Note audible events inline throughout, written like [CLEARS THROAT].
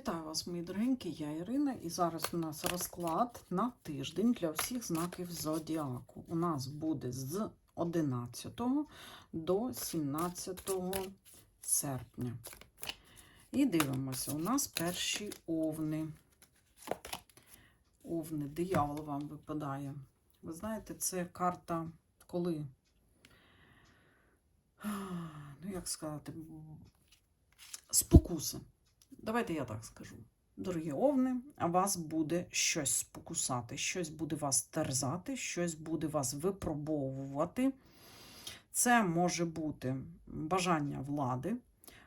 Вітаю вас, мої дорогенькі, я Ірина, і зараз у нас розклад на тиждень для всіх знаків зодіаку. У нас буде з 11 до 17 серпня. І дивимося, у нас перші овни. Овни, диявол вам випадає. Ви знаєте, це карта коли? Ну, як сказати, спокуси. Давайте я так скажу. Дорогі овни, вас буде щось спокусати, щось буде вас терзати, щось буде вас випробовувати. Це може бути бажання влади,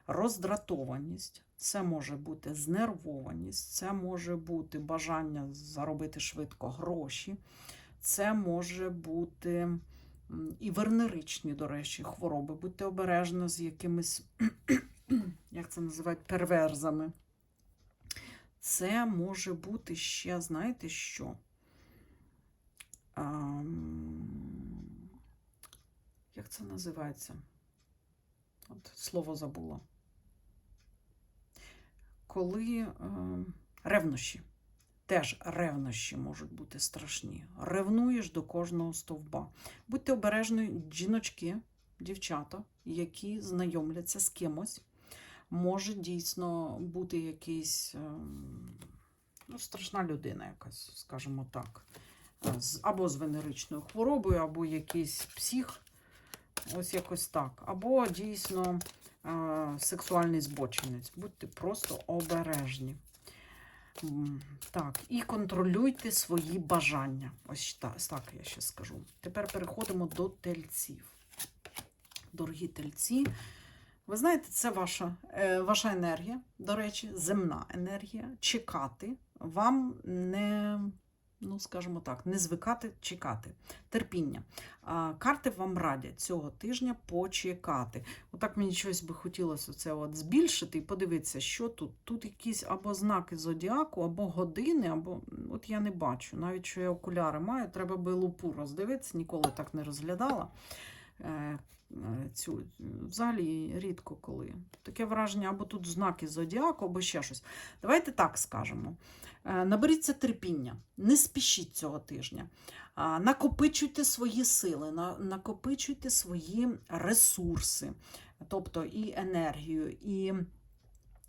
роздратованість, це може бути знервованість, це може бути бажання заробити швидко гроші, це може бути і вернеричні, до речі, хвороби. Будьте обережні з якимись [CLEARS THROAT] як це називають, перверзами. Це може бути ще, знаєте що? Ам, Як це називається? От слово забула. Коли е, ревнощі. Теж ревнощі можуть бути страшні. Ревнуєш до кожного стовба. Будьте обережні, жіночки, дівчата, які знайомляться з кимось може дійсно бути якийсь ем, ну, страшна людина, якась, скажімо так, е, або з венеричною хворобою, або якийсь псих, ось якось так, або дійсно е, сексуальний збочинець. Будьте просто обережні. Так, і контролюйте свої бажання. Ось та- так я ще скажу. Тепер переходимо до тельців. Дорогі тельці, ви знаєте, це ваша, е, ваша енергія, до речі, земна енергія. Чекати вам не, ну скажімо так, не звикати чекати. Терпіння. Карти вам радять цього тижня почекати. Отак мені щось би хотілося це от збільшити і подивитися, що тут. Тут якісь або знаки зодіаку, або години, або от я не бачу. Навіть що я окуляри маю, треба би лупу роздивитися, ніколи так не розглядала. Е, е, Цю взагалі рідко коли. Таке враження, або тут знаки зодіаку, або ще щось. Давайте так скажемо. Е, Наберіться терпіння, не спішіть цього тижня. Накопичуйте свої сили, накопичуйте свої ресурси, тобто і енергію, і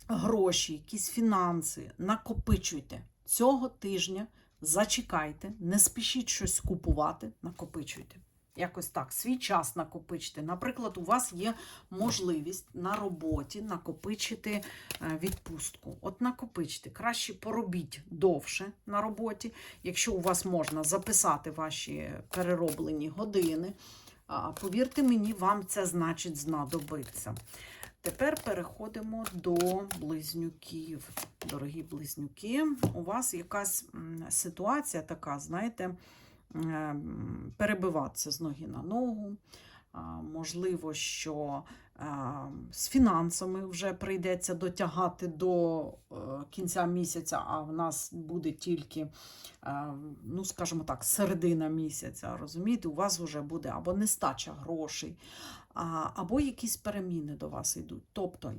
гроші, якісь фінанси. Накопичуйте цього тижня. Зачекайте, не спішіть щось купувати, накопичуйте. Якось так, свій час накопичте. Наприклад, у вас є можливість на роботі накопичити е, відпустку. От накопичте, краще поробіть довше на роботі, якщо у вас можна записати ваші перероблені години. Повірте мені, вам це значить знадобиться. Тепер переходимо до близнюків. Дорогі близнюки, у вас якась ситуація така, знаєте, перебиватися з ноги на ногу. Можливо, що з фінансами вже прийдеться дотягати до е, кінця місяця, а в нас буде тільки, е, ну, скажімо так, середина місяця. Розумієте, у вас вже буде або нестача грошей, або якісь переміни до вас йдуть. Тобто,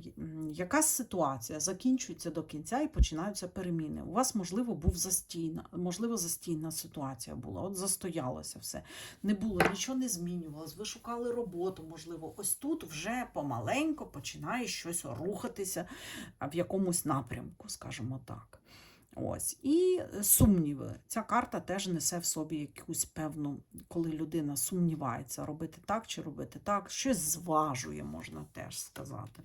якась ситуація закінчується до кінця і починаються переміни. У вас, можливо, був застійна, можливо, застійна ситуація була. От застоялося все. Не було, нічого не змінювалось. Ви шукали роботу, можливо, ось тут вже помаленько починає щось рухатися в якомусь напрямку, скажімо так. Ось. І сумніви. Ця карта теж несе в собі якусь певну, коли людина сумнівається, робити так чи робити так, щось зважує, можна теж сказати.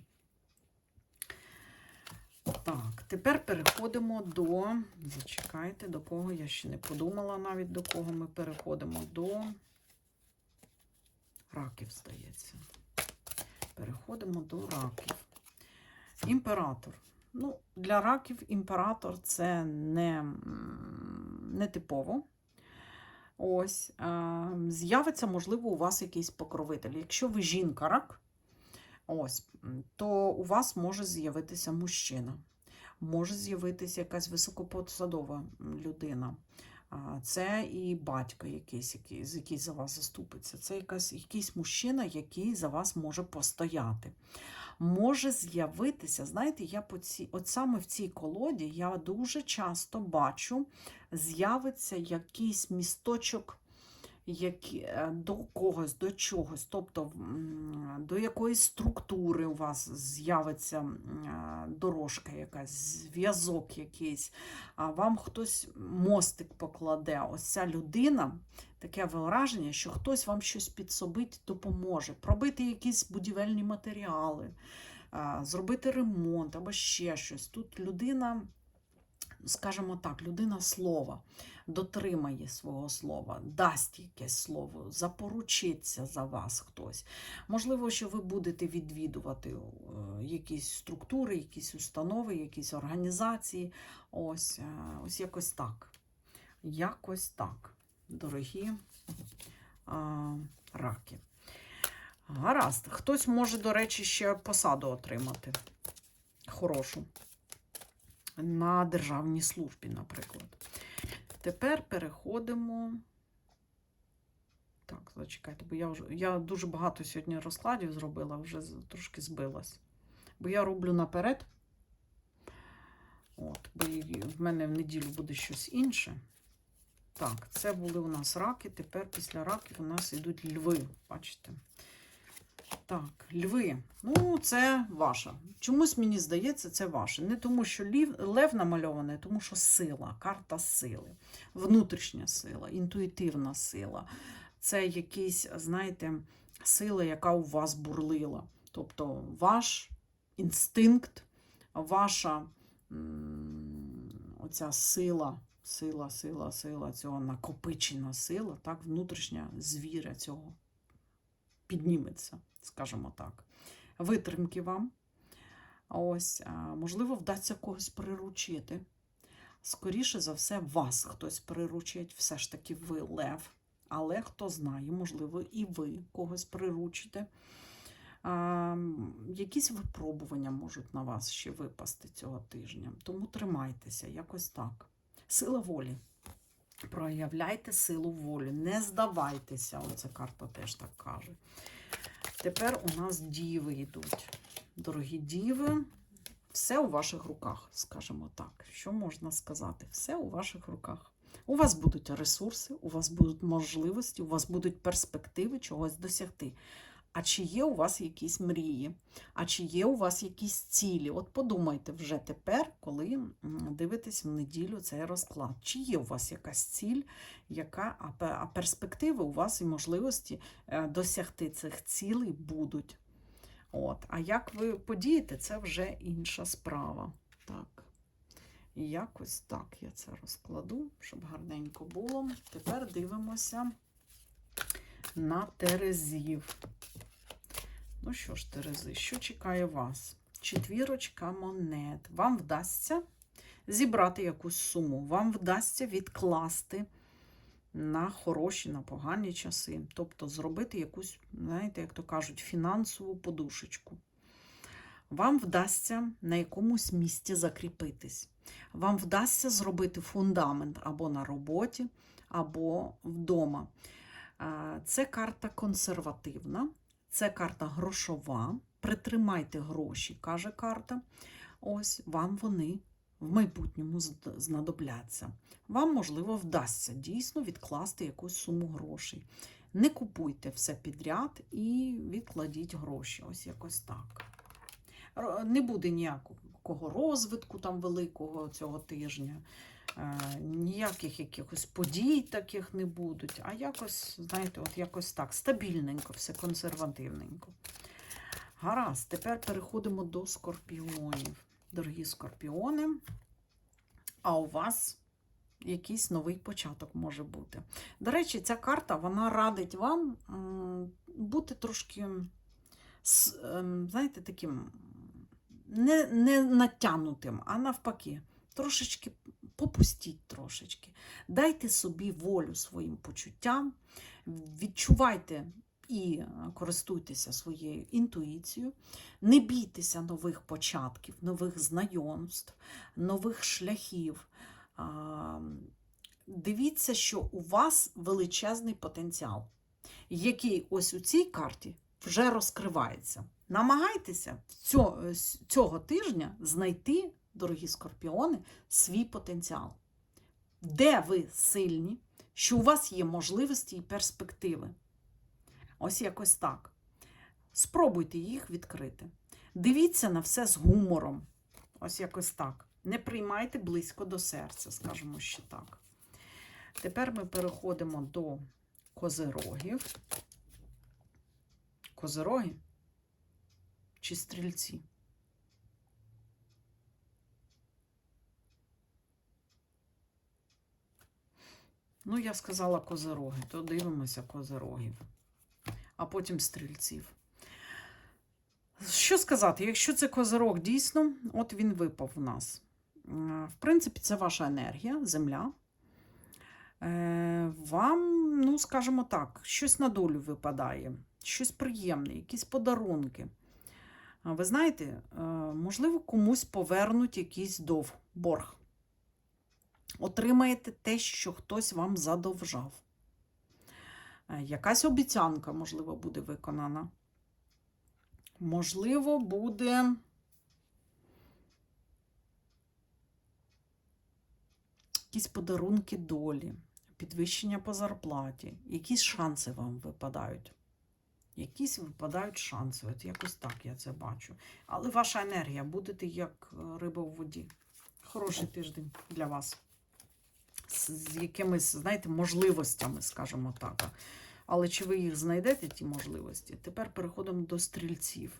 Так, тепер переходимо до. Зачекайте, до кого я ще не подумала навіть до кого ми переходимо до раків, здається. Переходимо до раків. Імператор. Ну, для раків імператор це не, не типово. Ось, з'явиться, можливо, у вас якийсь покровитель. Якщо ви жінка-рак, ось, то у вас може з'явитися мужчина, може з'явитися якась високопосадова людина. Це і батько якийсь, який, який за вас заступиться. Це якась, якийсь мужчина, який за вас може постояти. може з'явитися, знаєте, я по цій, от саме в цій колоді я дуже часто бачу, з'явиться якийсь місточок які, е, до когось, до чогось, тобто до якоїсь структури у вас з'явиться е, дорожка якась, зв'язок якийсь, а вам хтось мостик покладе. Ось ця людина, таке враження, що хтось вам щось підсобить, допоможе, пробити якісь будівельні матеріали, зробити ремонт або ще щось. Тут людина, скажімо так, людина слова дотримає свого слова, дасть якесь слово, запоручиться за вас хтось. Можливо, що ви будете відвідувати е, якісь структури, якісь установи, якісь організації. Ось, е, ось якось так. Якось так, дорогі а, раки. Гаразд. Хтось може, до речі, ще посаду отримати. Хорошу. На державній службі, наприклад. Тепер переходимо. Так, зачекайте, бо я вже я дуже багато сьогодні розкладів зробила, вже трошки збилась. Бо я роблю наперед. От, бо в мене в неділю буде щось інше. Так, це були у нас раки. Тепер після раків у нас йдуть льви. Бачите? Так, льви. Ну, це ваша. Чомусь мені здається, це ваше. Не тому, що лів, лев намальований, тому що сила, карта сили, внутрішня сила, інтуїтивна сила. Це якийсь, знаєте, сила, яка у вас бурлила. Тобто ваш інстинкт, ваша оця сила, сила, сила, сила, цього накопичена сила, так, внутрішня звіря цього підніметься, скажімо так. Витримки вам. Ось, можливо, вдасться когось приручити. Скоріше за все, вас хтось приручить, все ж таки ви лев. Але хто знає, можливо, і ви когось приручите. А, якісь випробування можуть на вас ще випасти цього тижня. Тому тримайтеся, якось так. Сила волі. Проявляйте силу волі, не здавайтеся. Оця карта теж так каже. Тепер у нас діви йдуть. Дорогі діви, все у ваших руках, скажімо так. Що можна сказати? Все у ваших руках. У вас будуть ресурси, у вас будуть можливості, у вас будуть перспективи чогось досягти. А чи є у вас якісь мрії? А чи є у вас якісь цілі? От подумайте вже тепер, коли дивитесь в неділю цей розклад. Чи є у вас якась ціль, яка, а перспективи у вас і можливості е, досягти цих цілей будуть. От. А як ви подієте, це вже інша справа. Так. І якось так я це розкладу, щоб гарненько було. Тепер дивимося на Терезів. Ну що ж, Терези, що чекає вас? Четвірочка монет. Вам вдасться зібрати якусь суму, вам вдасться відкласти на хороші, на погані часи. Тобто зробити якусь, знаєте, як то кажуть, фінансову подушечку. Вам вдасться на якомусь місці закріпитись. Вам вдасться зробити фундамент або на роботі, або вдома. Це карта консервативна, це карта грошова. Притримайте гроші, каже карта. Ось вам вони в майбутньому знадобляться. Вам, можливо, вдасться дійсно відкласти якусь суму грошей. Не купуйте все підряд і відкладіть гроші. Ось якось так. Не буде ніякого розвитку там великого цього тижня. Е, Ніяких якихось подій таких не будуть, а якось, знаєте, от якось так, стабільненько, все консервативненько. Гаразд, тепер переходимо до скорпіонів. Дорогі скорпіони, а у вас якийсь новий початок може бути. До речі, ця карта вона радить вам бути трошки, ем, знаєте, таким не, не натягнутим, а навпаки, трошечки попустіть трошечки. Дайте собі волю своїм почуттям, відчувайте і е, користуйтеся своєю інтуїцією, не бійтеся нових початків, нових знайомств, нових шляхів. Дивіться, що у вас величезний потенціал, який ось у цій карті вже розкривається. Намагайтеся цього, цього тижня знайти, дорогі скорпіони, свій потенціал. Де ви сильні, що у вас є можливості і перспективи. Ось якось так. Спробуйте їх відкрити. Дивіться на все з гумором. Ось якось так. Не приймайте близько до серця, скажімо ще так. Тепер ми переходимо до козирогів. Козироги чи стрільці? Ну, я сказала козироги, то дивимося козирогів, а потім стрільців. Що сказати, якщо це козирог дійсно, от він випав в нас. Е, В принципі, це ваша енергія, земля. Е, Вам, ну, скажімо так, щось на долю випадає, щось приємне, якісь подарунки. Ви знаєте, е, можливо, комусь повернуть якийсь дов, борг. Отримаєте те, що хтось вам задовжав. Е, Якась обіцянка, можливо, буде виконана. Можливо, буде якісь подарунки долі, підвищення по зарплаті, якісь шанси вам випадають. Якісь випадають шанси. От якось так я це бачу. Але ваша енергія будете як е, риба в воді. Хороший тиждень для вас. З, якимись, знаєте, можливостями, скажімо так. Але чи ви їх знайдете, ті можливості? Тепер переходимо до стрільців.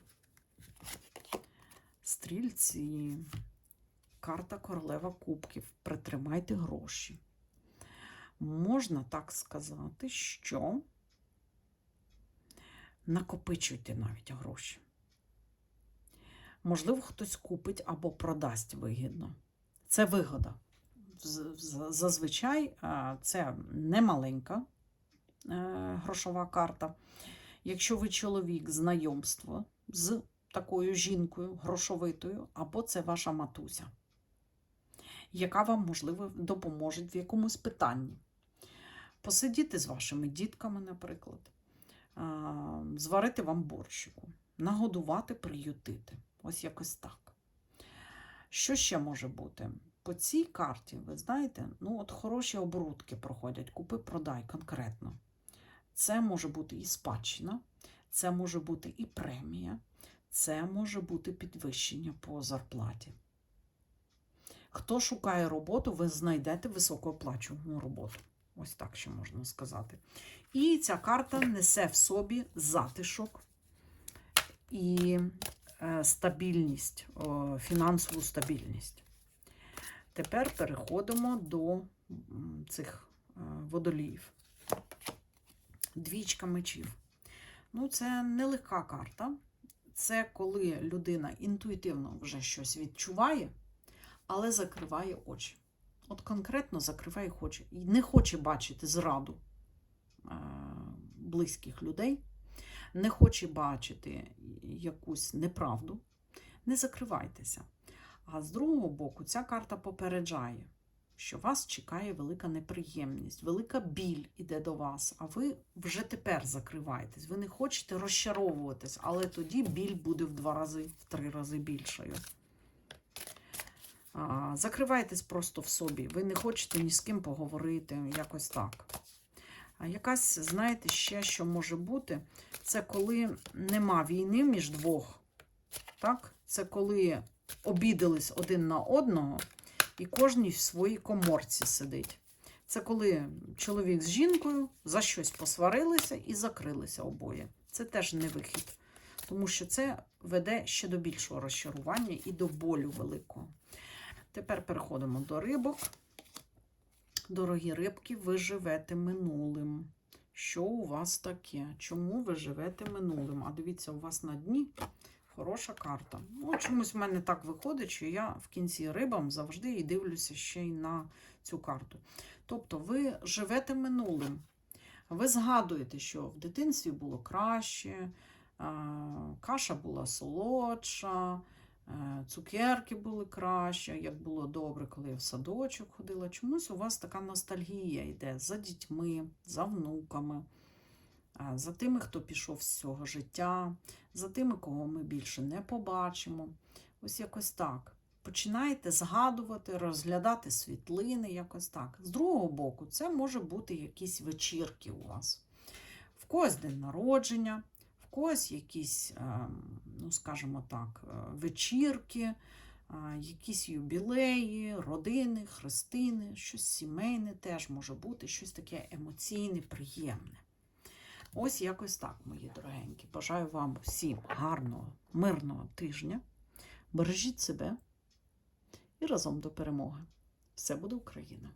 Стрільці. Карта королева кубків. Притримайте гроші. Можна так сказати, що накопичуйте навіть гроші. Можливо, хтось купить або продасть вигідно. Це вигода. Зазвичай це не маленька е, грошова карта. Якщо ви чоловік, знайомство з такою жінкою грошовитою, або це ваша матуся, яка вам, можливо, допоможе в якомусь питанні. Посидіти з вашими дітками, наприклад, зварити вам борщику, нагодувати, приютити. Ось якось так. Що ще може бути? По цій карті, ви знаєте, ну от хороші оборудки проходять, купи-продай конкретно. Це може бути і спадщина, це може бути і премія, це може бути підвищення по зарплаті. Хто шукає роботу, ви знайдете високооплачувану роботу. Ось так ще можна сказати. І ця карта несе в собі затишок і е, стабільність, фінансову стабільність. Тепер переходимо до цих е, водоліїв. Двічка мечів. Ну, це нелегка карта. Це коли людина інтуїтивно вже щось відчуває, але закриває очі. От конкретно закриває очі. І не хоче бачити зраду е, близьких людей, не хоче бачити якусь неправду. Не закривайтеся. А з другого боку, ця карта попереджає, що вас чекає велика неприємність, велика біль іде до вас, а ви вже тепер закриваєтесь. Ви не хочете розчаровуватись, але тоді біль буде в два рази, в три рази більшою. Закривайтесь просто в собі. Ви не хочете ні з ким поговорити, якось так. А якась, знаєте, ще що може бути, це коли нема війни між двох. Так? Це коли обідались один на одного, і кожен в своїй коморці сидить. Це коли чоловік з жінкою за щось посварилися і закрилися обоє. Це теж не вихід, тому що це веде ще до більшого розчарування і до болю великого. Тепер переходимо до рибок. Дорогі рибки, ви живете минулим. Що у вас таке? Чому ви живете минулим? А дивіться, у вас на дні хороша карта. Ну, чомусь в мене так виходить, що я в кінці рибам завжди і дивлюся ще й на цю карту. Тобто, ви живете минулим. Ви згадуєте, що в дитинстві було краще, каша була солодша. Е, Цукерки були краще, як було добре, коли я в садочок ходила. Чомусь у вас така ностальгія йде за дітьми, за внуками. За тими, хто пішов з цього життя, за тими, кого ми більше не побачимо. Ось якось так. Починаєте згадувати, розглядати світлини, якось так. З другого боку, це може бути якісь вечірки у вас. В когось день народження, в когось якісь, ем, ну скажімо так, е, вечірки, якісь юбілеї, родини, хрестини, щось сімейне теж може бути, щось таке емоційне, приємне. Ось якось так, мої дорогенькі. Бажаю вам всім гарного, мирного тижня. Бережіть себе і разом до перемоги. Все буде Україна!